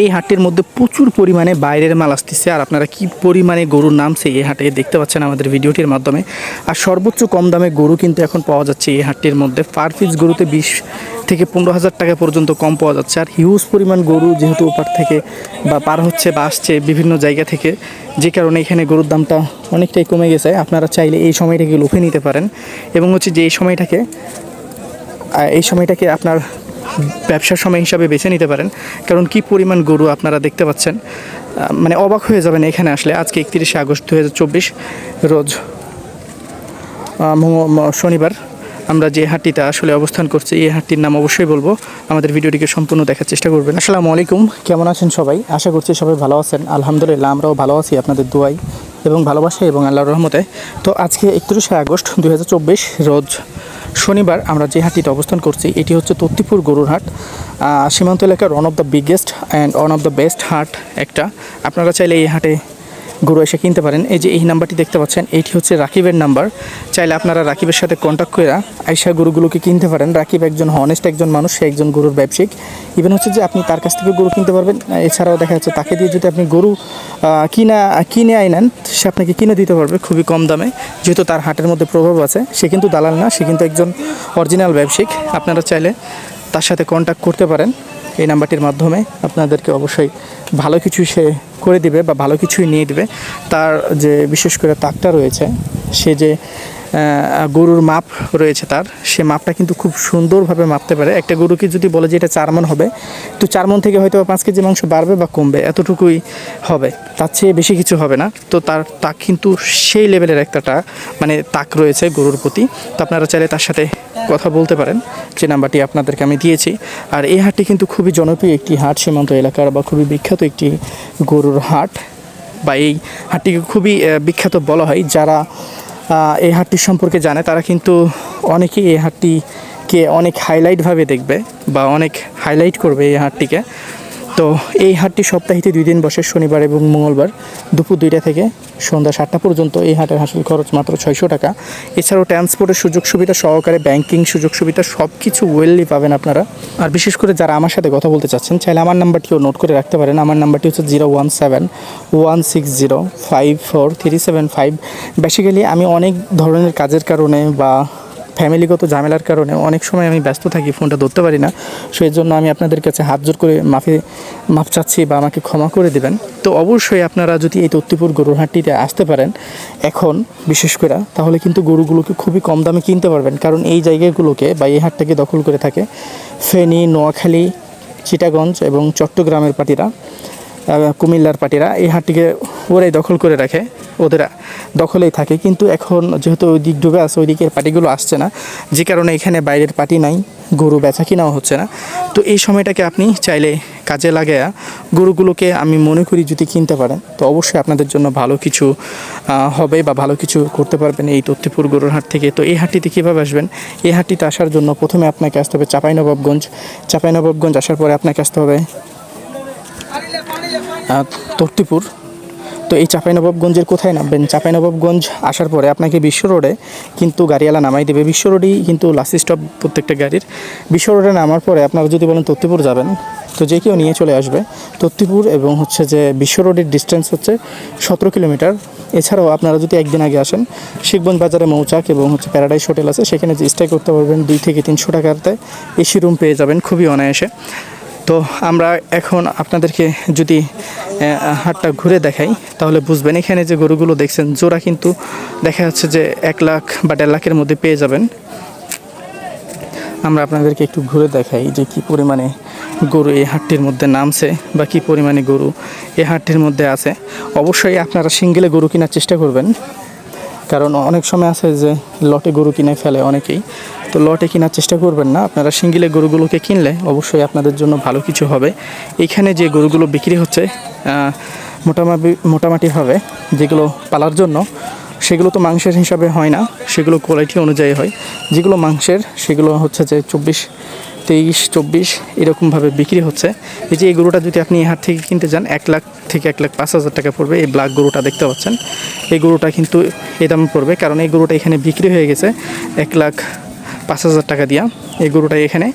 এই হাটটির মধ্যে প্রচুর পরিমাণে বাইরের মাল আসতেছে। আর আপনারা কি পরিমাণে গরুর নামছে এই হাটে দেখতে পাচ্ছেন আমাদের ভিডিওটির মাধ্যমে। আর সর্বোচ্চ কম দামে গরু কিন্তু এখন পাওয়া যাচ্ছে এই হাটটির মধ্যে। পার পিস গরুতে বিশ থেকে পনেরো হাজার টাকা পর্যন্ত কম পাওয়া যাচ্ছে। আর হিউজ পরিমাণ গরু যেহেতু ওপার থেকে বা পার হচ্ছে বা আসছে বিভিন্ন জায়গা থেকে, যে কারণে এখানে গরুর দামটা অনেকটাই কমে গেছে। আপনারা চাইলে এই সময়টাকে লুফে নিতে পারেন। এবং হচ্ছে যে এই সময়টাকে এই সময়টাকে আপনার ব্যবসার সময় হিসাবে বেছে নিতে পারেন। কারণ কি পরিমাণ গরু আপনারা দেখতে পাচ্ছেন মানে অবাক হয়ে যাবেন এখানে আসলে। আজকে একত্রিশে আগস্ট দু হাজার চব্বিশ রোজ শনিবার আমরা যে হাটটিতে আসলে অবস্থান করছি, এই হাটটির নাম অবশ্যই বলব। আমাদের ভিডিওটিকে সম্পূর্ণ দেখার চেষ্টা করবেন। আসসালামু আলাইকুম, কেমন আছেন সবাই? আশা করছি সবাই ভালো আছেন। আলহামদুলিল্লাহ, আমরাও ভালো আছি আপনাদের দোয়াই এবং ভালোবাসা এবং আল্লাহর রহমতে। তো আজকে একত্রিশে আগস্ট দু হাজার চব্বিশ রোজ শনিবার আমরা যে হাটটিতে অবস্থান করছি, এটি হচ্ছে তত্তিপুর গরুর হাট। সীমান্ত এলাকার one of the biggest and one of the best হাট একটা। আপনারা চাইলে এই হাটে গরু এসে কিনতে পারেন। এই যে এই নাম্বারটি দেখতে পাচ্ছেন এইটি হচ্ছে রাকিবের নাম্বার। চাইলে আপনারা রাকিবের সাথে কন্ট্যাক্ট করে আইসা গরুগুলোকে কিনতে পারেন। রাকিব একজন হনেস্ট একজন মানুষ, সে একজন গরুর ব্যবসায়িক। ইভেন হচ্ছে যে আপনি তার কাছ থেকে গরু কিনতে পারবেন, এছাড়াও দেখা যাচ্ছে তাকে দিয়ে যদি আপনি গরু কিনা, কিনে আই নেন সে আপনাকে কিনে দিতে পারবে খুবই কম দামে। যেহেতু তার হাটের মধ্যে প্রভাব আছে, সে কিন্তু দালাল না, সে কিন্তু একজন অরিজিনাল ব্যবসায়িক। আপনারা চাইলে তার সাথে কন্ট্যাক্ট করতে পারেন। এই নাম্বারটির মাধ্যমে আপনাদেরকে অবশ্যই ভালো কিছু সে করে দিবে বা ভালো কিছুই নিয়ে দিবে। তার যে বিশেষ করে তাকটা রয়েছে, সে যে গরুর মাপ রয়েছে তার। সে মাপটা কিন্তু খুব সুন্দরভাবে মাপতে পারে। একটা গরুকে যদি বলে যে এটা চার মন হবে, তো চার মন থেকে হয়তো পাঁচ কেজি মাংস বাড়বে বা কমবে, এতটুকুই হবে। তার চেয়ে বেশি কিছু হবে না। তো তার তাক কিন্তু সেই লেভেলের একটা টা- মানে তাক রয়েছে গরুর প্রতি। তো আপনারা চাইলে তার সাথে কথা বলতে পারেন। যে নাম্বারটি আপনাদেরকে আমি দিয়েছি। আর এই হাটটি কিন্তু খুবই জনপ্রিয় একটি হাট। সীমান্ত এলাকার বা খুবই বিখ্যাত একটি গরুর হাট। বা এই হাটটিকে খুবই বিখ্যাত বলা হয়। যারা এই হাটটি সম্পর্কে জানে, তারা কিন্তু অনেকেই এই হাটটিকে অনেক হাইলাইটভাবে দেখবে বা অনেক হাইলাইট করবে এই হাটটিকে। তো এই হাটটি সপ্তাহিতে দুই দিন বসে, শনিবার এবং মঙ্গলবার দুপুর দুইটা থেকে সন্ধ্যা সাতটা পর্যন্ত। এই হাটের হাসিল খরচ মাত্র ছয়শো টাকা। এছাড়াও ট্রান্সপোর্টের সুযোগ সুবিধা সহকারে ব্যাংকিং সুযোগ সুবিধা সব কিছু ওয়েললি পাবেন আপনারা। আর বিশেষ করে যারা আমার সাথে কথা বলতে চাচ্ছেন, চাইলে আমার নাম্বারটিও নোট করে রাখতে পারেন। আমার নাম্বারটি হচ্ছে zero one seven one six zero five four three seven five. Basically আমি অনেক ধরনের কাজের কারণে বা ফ্যামিলিগত ঝামেলার কারণে অনেক সময় আমি ব্যস্ত থাকি, ফোনটা ধরতে পারি না। সেই জন্য আমি আপনাদের কাছে হাত জোর করে মাফি মাপ চাচ্ছি বা আমাকে ক্ষমা করে দেবেন। তো অবশ্যই আপনারা যদি এই তত্তিপুর গরুর হাটটিতে আসতে পারেন এখন বিশেষ করে, তাহলে কিন্তু গরুগুলোকে খুবই কম দামে কিনতে পারবেন। কারণ এই জায়গাগুলোকে বা এই হাটটাকে দখল করে থাকে ফেনী, নোয়াখালী, চিটাগঞ্জ এবং চট্টগ্রামের পার্টিরা। কুমিল্লার পার্টিরা এই হাটটিকে ওরাই দখল করে রাখে, ওদের দখলেই থাকে। কিন্তু এখন যেহেতু ওই দিক ডুবে আছে, ওই দিকের পার্টিগুলো আসছে না, যে কারণে এখানে বাইরের পার্টি নাই, গরু বেচা কিনাও হচ্ছে না। তো এই সময়টাকে আপনি চাইলে কাজে লাগায়া গরুগুলোকে আমি মনে করি যদি কিনতে পারেন, তো অবশ্যই আপনাদের জন্য ভালো কিছু হবে বা ভালো কিছু করতে পারবেন এই তথ্যপুর গরুর হাট থেকে। তো এই হাটটিতে কীভাবে আসবেন? এই হাটটিতে আসার জন্য প্রথমে আপনাকে আসতে হবে চাঁপাইনবাবগঞ্জ। চাঁপাইনবাবগঞ্জ আসার পরে আপনাকে আসতে হবে তর্তিপুর। তো এই চাঁপাইনবাবগঞ্জের কোথায় নামবেন? চাঁপাইনবাবগঞ্জ আসার পরে আপনাকে বিশ্ব রোডে কিন্তু গাড়িওয়ালা নামাই দেবে। বিশ্ব রোডেই কিন্তু লাস্ট স্টপ প্রত্যেকটা গাড়ির। বিশ্ব রোডে নামার পরে আপনারা যদি বলেন তত্তিপুর যাবেন, তো যে কেউ নিয়ে চলে আসবে। তত্তিপুর এবং হচ্ছে যে বিশ্ব রোডের ডিস্টেন্স হচ্ছে সতেরো কিলোমিটার। এছাড়াও আপনারা যদি একদিন আগে আসেন শিখগঞ্জ বাজারে মৌচাক এবং হচ্ছে প্যারাডাইস হোটেল আছে, সেখানে যে স্টে করতে পারবেন দুই থেকে তিনশো টাকাতে এসি রুম পেয়ে যাবেন। খুবই অনায়াসে। তো আমরা এখন আপনাদেরকে যদি হাটটা ঘুরে দেখাই, তাহলে বুঝবেন এখানে যে গরুগুলো দেখছেন, জোড়া কিন্তু দেখা যাচ্ছে যে এক লাখ বা দেড় লাখের মধ্যে পেয়ে যাবেন। আমরা আপনাদেরকে একটু ঘুরে দেখাই যে কি পরিমাণে গরু এই হাটটির মধ্যে নামছে বা কি পরিমাণে গরু এই হাটটির মধ্যে আছে। অবশ্যই আপনারা সিঙ্গেলে গরু কেনার চেষ্টা করবেন। কারণ অনেক সময় আছে যে লটে গরু কিনে ফেলে অনেকেই। তো লটে কেনার চেষ্টা করবেন না। আপনারা সিঙ্গিলে গরুগুলোকে কিনলে অবশ্যই আপনাদের জন্য ভালো কিছু হবে। এখানে যে গরুগুলো বিক্রি হচ্ছে মোটামুটি মোটামুটিভাবে যেগুলো পালার জন্য, সেগুলো তো মাংসের হিসাবে হয় না। সেগুলো কোয়ালিটি অনুযায়ী হয়। যেগুলো মাংসের, সেগুলো হচ্ছে যে চব্বিশ তেইশ, চব্বিশ এরকমভাবে বিক্রি হচ্ছে। এই যে এই গরুটা যদি আপনি এই হাট থেকে কিনতে যান, এক লাখ থেকে এক লাখ পাঁচ হাজার টাকা পড়বে। এই ব্ল্যাক গরুটা দেখতে পাচ্ছেন। এই গরুটা কিন্তু এই দামে পড়বে, কারণ এই গরুটা এখানে বিক্রি হয়ে গেছে এক লাখ পাঁচ হাজার টাকা দিয়া। এই গরুটা এখানে,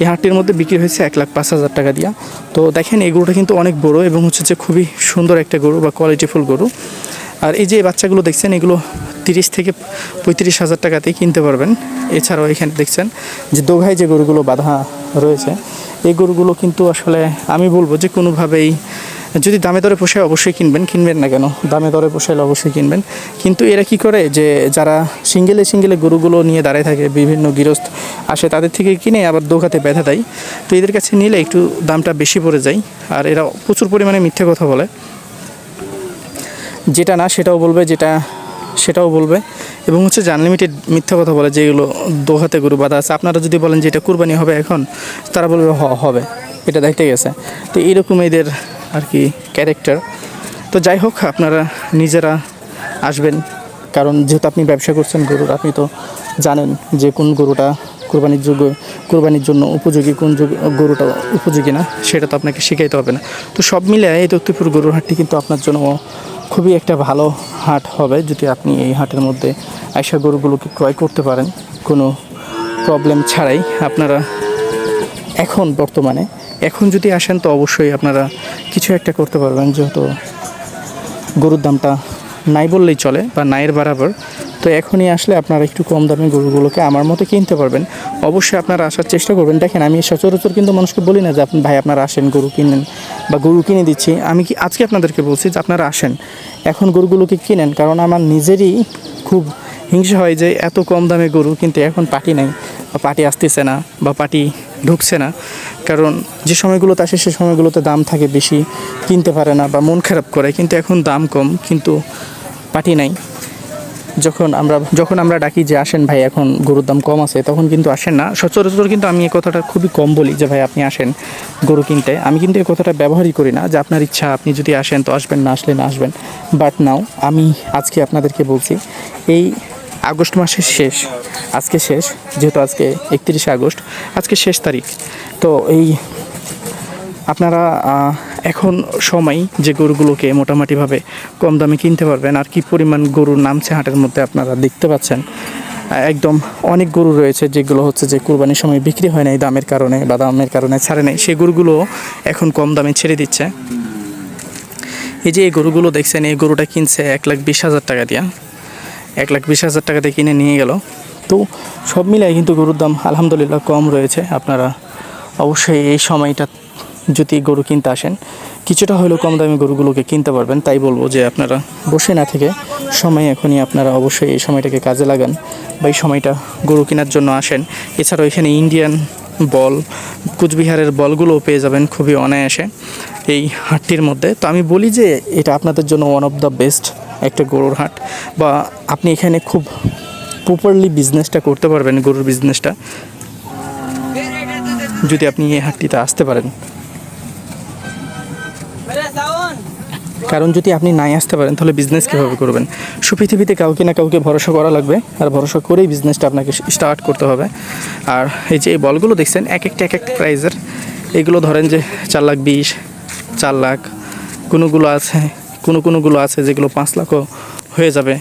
এই হাটটির মধ্যে বিক্রি হয়েছে এক লাখ পাঁচ হাজার টাকা দিয়া। তো দেখেন, এই গরুটা কিন্তু অনেক বড় এবং হচ্ছে যে খুবই সুন্দর একটা গরু বা কোয়ালিটিফুল গরু। আর এই যে বাচ্চাগুলো দেখছেন, এগুলো তিরিশ থেকে পঁয়ত্রিশ হাজার টাকাতেই কিনতে পারবেন। এছাড়াও এখানে দেখছেন যে দোঘায় যে গরুগুলো বাঁধা রয়েছে, এই গরুগুলো কিন্তু আসলে আমি বলব যে কোনোভাবেই যদি দামে দরে পোষায় অবশ্যই কিনবেন কিনবেন না কেন? দামে দরে পোষাইলে অবশ্যই কিনবেন। কিন্তু এরা কি করে যে যারা সিঙ্গেলে সিঙ্গেলে গরুগুলো নিয়ে দাঁড়ায় থাকে, বিভিন্ন গৃহস্থ আসে তাদের থেকে কিনে আবার দোকাতে ব্যথা দেয়। তো এদের কাছে নিলে একটু দামটা বেশি পড়ে যায়। আর এরা প্রচুর পরিমাণে মিথ্যে কথা বলে। যেটা না সেটাও বলবে যেটা সেটাও বলবে। এবং হচ্ছে যে আনলিমিটেড মিথ্যা কথা বলে যেগুলো দোহাতে গরু বাধা আছে। আপনারা যদি বলেন যে এটা কুরবানি হবে এখন, তারা বলবে হ, হবে। এটা দেখতে গেছে। তো এইরকম এদের আর কি ক্যারেক্টার তো যাই হোক, আপনারা নিজেরা আসবেন। কারণ যেহেতু আপনি ব্যবসা করছেন গরুর, আপনি তো জানেন যে কোন গরুটা কোরবানির যোগ্য, কোরবানির জন্য উপযোগী কোন যোগ- গরুটা উপযোগী না, সেটা তো আপনাকে শিখাইতে হবে না। তো সব মিলে এই তত্ত্বপুর গরুর হাটটি কিন্তু আপনার জন্য খুবই একটা ভালো হাট হবে, যদি আপনি এই হাটের মধ্যে আইসা গরুগুলোকে ক্রয় করতে পারেন। কোনো প্রবলেম ছাড়াই আপনারা এখন বর্তমানে, এখন যদি আসেন তো অবশ্যই আপনারা কিছু একটা করতে পারবেন, যেহেতু গরুর দামটা নাই বললেই চলে বা নাইয়ের বরাবর। তো এখনই আসলে আপনারা একটু কম দামে গরুগুলোকে আমার মতো কিনতে পারবেন। অবশ্যই আপনারা আসার চেষ্টা করবেন। দেখেন, আমি সচরাচর কিন্তু মানুষকে বলি না যে, আপনি ভাই, আপনারা আসেন, গরু কিনেন বা গরু কিনে দিচ্ছি। আমি কি আজকে আপনাদেরকে বলছি যে, আপনারা আসেন। এখন গরুগুলোকে কিনেন। কারণ আমার নিজেরই খুব হিংসা হয় যে, এত কম দামে গরু কিন্তু এখন পাটি নাই বা পাটি আসতেছে না বা পাটি ঢুকছে না। কারণ যে সময়গুলোতে আসে, সে সময়গুলোতে দাম থাকে বেশি, কিনতে পারে না বা মন খারাপ করে। কিন্তু এখন দাম কম, কিন্তু পাটি নাই। যখন আমরা যখন আমরা ডাকি যে, আসেন ভাই, এখন গরুর দাম কম আছে, তখন কিন্তু আসেন না। সচরাচর কিন্তু আমি এই কথাটা খুবই কম বলি যে, ভাই, আপনি আসেন গরু কিনতে। আমি কিন্তু এই কথাটা ব্যবহারই করি না যে, আপনার ইচ্ছা, আপনি যদি আসেন তো আসবেন, না আসলে না আসবেন। বাট নাও আমি আজকে আপনাদেরকে বলছি, এই আগস্ট মাসের শেষ, আজকে শেষ, যেহেতু আজকে একত্রিশে আগস্ট, আজকে শেষ তারিখ। তো এই, আপনারা এখন সময় যে গরুগুলোকে মোটামুটিভাবে কম দামে কিনতে পারবেন আর কি পরিমাণ গরুর নামছে হাটের মধ্যে আপনারা দেখতে পাচ্ছেন। একদম অনেক গরু রয়েছে যেগুলো হচ্ছে যে কুরবানির সময় বিক্রি হয় নাই, দামের কারণে বা দামের কারণে ছাড়ে নেই। সেই গরুগুলো এখন কম দামে ছেড়ে দিচ্ছে। এই যে এই গরুগুলো দেখছেন, এই গরুটা কিনছে এক লাখ বিশ হাজার টাকা দিয়া। এক লাখ বিশ হাজার টাকাতে কিনে নিয়ে গেল। তো সব মিলাই কিন্তু গরুর দাম আলহামদুলিল্লাহ কম রয়েছে। আপনারা অবশ্যই এই সময়টা যদি গরু কিনতে আসেন, কিছুটা হলেও কম দামে গরুগুলোকে কিনতে পারবেন, তাই বলব যে আপনারা বসে না থেকে সময় এখনই আপনারা অবশ্যই এই সময়টাকে কাজে লাগান। বা এই সময়টা গরু কেনার জন্য আসেন। এছাড়াও এখানে ইন্ডিয়ান বল, কুচবিহারের বলগুলোও পেয়ে যাবেন খুবই অনায়াসে এই হাটটির মধ্যে। তো আমি বলি যে এটা আপনাদের জন্য ওয়ান অফ দ্য বেস্ট একটা গরুর হাট। বা আপনি এখানে খুব প্রপারলি বিজনেসটা করতে পারবেন গরুর বিজনেসটা যদি আপনি এই হাটটিতে আসতে পারেন। কারণ যদি আপনি নাই আসতে পারেন, তাহলে বিজনেস কীভাবে করবেন? সুপৃথিবীতে কাউকে না কাউকে ভরসা করা লাগবে, আর ভরসা করেই বিজনেসটা আপনাকে স্টার্ট করতে হবে। আর এই যে এই বলগুলো দেখছেন এক একটা এক এক প্রাইজের এগুলো ধরেন যে চার লাখ বিশ, চার লাখ, কোনোগুলো আছে, কোনো কোনোগুলো আছে যেগুলো পাঁচ লাখও হয়ে যাবে,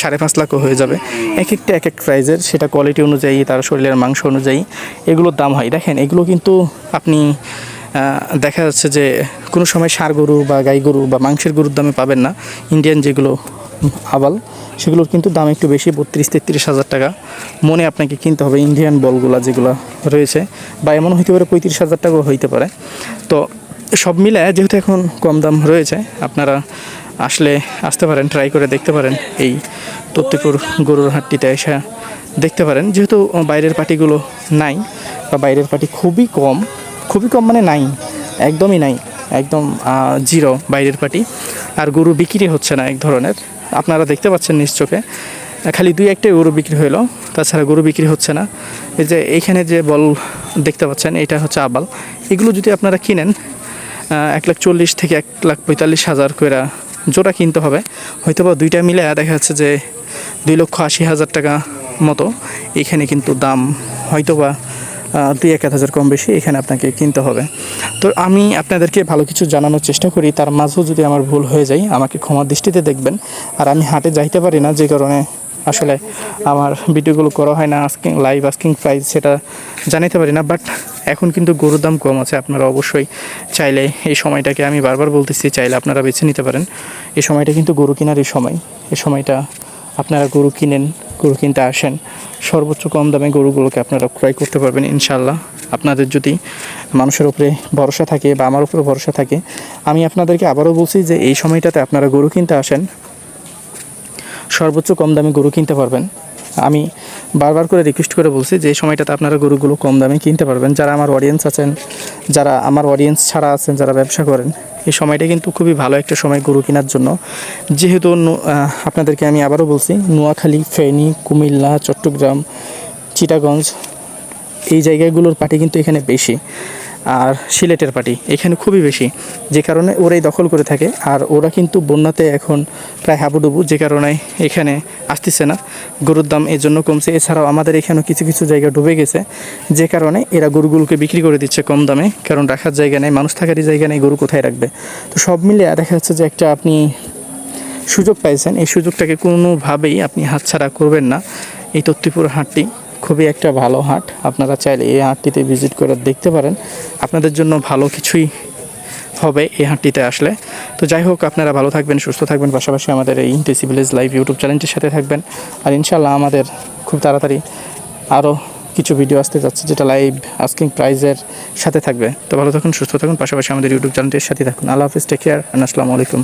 সাড়ে পাঁচ লাখও হয়ে যাবে। এক একটা এক এক প্রাইজের সেটা কোয়ালিটি অনুযায়ী, তার শরীরের মাংস অনুযায়ী, এগুলোর দাম হয়। দেখেন, এগুলো কিন্তু আপনি দেখা যাচ্ছে যে কোনো সময় সার গরু বা গাই গরু বা মাংসের গরুর দামে পাবেন না। ইন্ডিয়ান যেগুলো আবাল, সেগুলোর কিন্তু দাম একটু বেশি, বত্রিশ, তেত্রিশ হাজার টাকা। মনে আপনাকে কিনতে হবে ইন্ডিয়ান বলগুলা যেগুলো রয়েছে, বা এমন হইতে পারে পঁয়ত্রিশ হাজার টাকাও হইতে পারে। তো সব মিলে যেহেতু এখন কম দাম রয়েছে, আপনারা আসলে আসতে পারেন ট্রাই করে দেখতে পারেন এই তত্ত্বপুর গরুর হাটটিতে এসে দেখতে পারেন। যেহেতু বাইরের পার্টিগুলো নাই, বা বাইরের পার্টি খুবই কম খুবই কম মানে নাই, একদমই নাই, একদম জিরো বাইরের পার্টি। আর গরু বিক্রি হচ্ছে না এক ধরনের, আপনারা দেখতে পাচ্ছেন নিজ চোখে। খালি দুই একটাই গরু বিক্রি হলো তাছাড়া গরু বিক্রি হচ্ছে না। এই যে এইখানে যে বল দেখতে পাচ্ছেন, এটা হচ্ছে আবাল। এগুলো যদি আপনারা কিনেন এক লাখ চল্লিশ থেকে এক লাখ পঁয়তাল্লিশ হাজার করে জোড়া কিনতে হবে। হয়তো বা দুইটা মিলে দেখা যাচ্ছে যে দুই লক্ষ আশি হাজার টাকা মতো। এখানে কিন্তু দাম হয়তো বা দুই এক হাজার কম বেশি এখানে আপনাকে কিনতে হবে। তো আমি আপনাদেরকে ভালো কিছু জানানোর চেষ্টা করি, তার মাঝেও যদি আমার ভুল হয়ে যায়, আমাকে ক্ষমা দৃষ্টিতে দেখবেন। আর আমি হাটে যাইতে পারি না, যে কারণে আসলে আমার ভিডিওগুলো করা হয় না আস্কিং লাইভ আস্কিং প্রাইস সেটা জানাইতে পারি না। বাট এখন কিন্তু গরুর দাম কম আছে, আপনারা অবশ্যই চাইলে এই সময়টাকে আমি বারবার বলতেছি, চাইলে আপনারা বেছে নিতে পারেন। এই সময়টা কিন্তু গরু কেনারই সময়। এই সময়টা আপনারা গরু কিনেন গরু কিনতে আসেন, সর্বোচ্চ কম দামে গরুগুলোকে আপনারা ক্রয় করতে পারবেন ইনশাল্লাহ আপনাদের যদি মানুষের উপরে ভরসা থাকে বা আমার উপরে ভরসা থাকে, আমি আপনাদেরকে আবারও বলছি যে এই সময়টাতে আপনারা গরু কিনতে আসেন, সর্বোচ্চ কম দামে গরু কিনতে পারবেন। আমি বারবার করে রিকোয়েস্ট করে বলছি যে এই সময়টাতে আপনারা গরুগুলো কম দামে কিনতে পারবেন। যারা আমার অডিয়েন্স আছেন, যারা আমার অডিয়েন্স ছাড়া আছেন, যারা ব্যবসা করেন এই সময়টা কিন্তু খুবই ভালো একটা সময় গরু কেনার জন্য। যেহেতু আপনাদেরকে আমি আবারও বলছি, নোয়াখালী, ফেনী, কুমিল্লা, চট্টগ্রাম, চিটাগঞ্জ এই জায়গাগুলোর পাটি কিন্তু এখানে বেশি। আর সিলেটের পার্টি, এখানে খুবই বেশি। যে কারণে ওরাই দখল করে থাকে, আর ওরা কিন্তু বন্যাতে এখন প্রায় হাবুডুবু, যে কারণে এখানে আসতেছে না। গরুর দাম এর জন্য কমছে। এছাড়াও আমাদের এখানেও কিছু কিছু জায়গা ডুবে গেছে, যে কারণে এরা গরুগুলোকে বিক্রি করে দিচ্ছে কম দামে, কারণ রাখার জায়গা নেই, মানুষ থাকারই জায়গা নেই, গরু কোথায় রাখবে? তো সব মিলে দেখা যাচ্ছে যে একটা আপনি সুযোগ পাইছেন। এই সুযোগটাকে কোনোভাবেই আপনি হাতছাড়া করবেন না। এই তত্ত্বপুর হাটটি খুবই একটা ভালো হাট। আপনারা চাইলে এই হাটটিতে ভিজিট করে দেখতে পারেন। আপনাদের জন্য ভালো কিছুই হবে এই হাটটিতে আসলে। তো যাই হোক, আপনারা ভালো থাকবেন, সুস্থ থাকবেন, পাশাপাশি আমাদের এই ইন্টেসি ভিলেজ লাইভ ইউটিউব চ্যানেলটির সাথে থাকবেন। আর ইনশাল্লাহ আমাদের খুব তাড়াতাড়ি আরও কিছু ভিডিও আসতে যাচ্ছে, যেটা লাইভ আস্কিং প্রাইজের সাথে থাকবে। তো ভালো থাকুন, সুস্থ থাকুন, পাশাপাশি আমাদের ইউটিউব চ্যানেলটির সাথে থাকুন। আল্লাহ হাফিজ টেক কেয়ার আসসালামু আলাইকুম।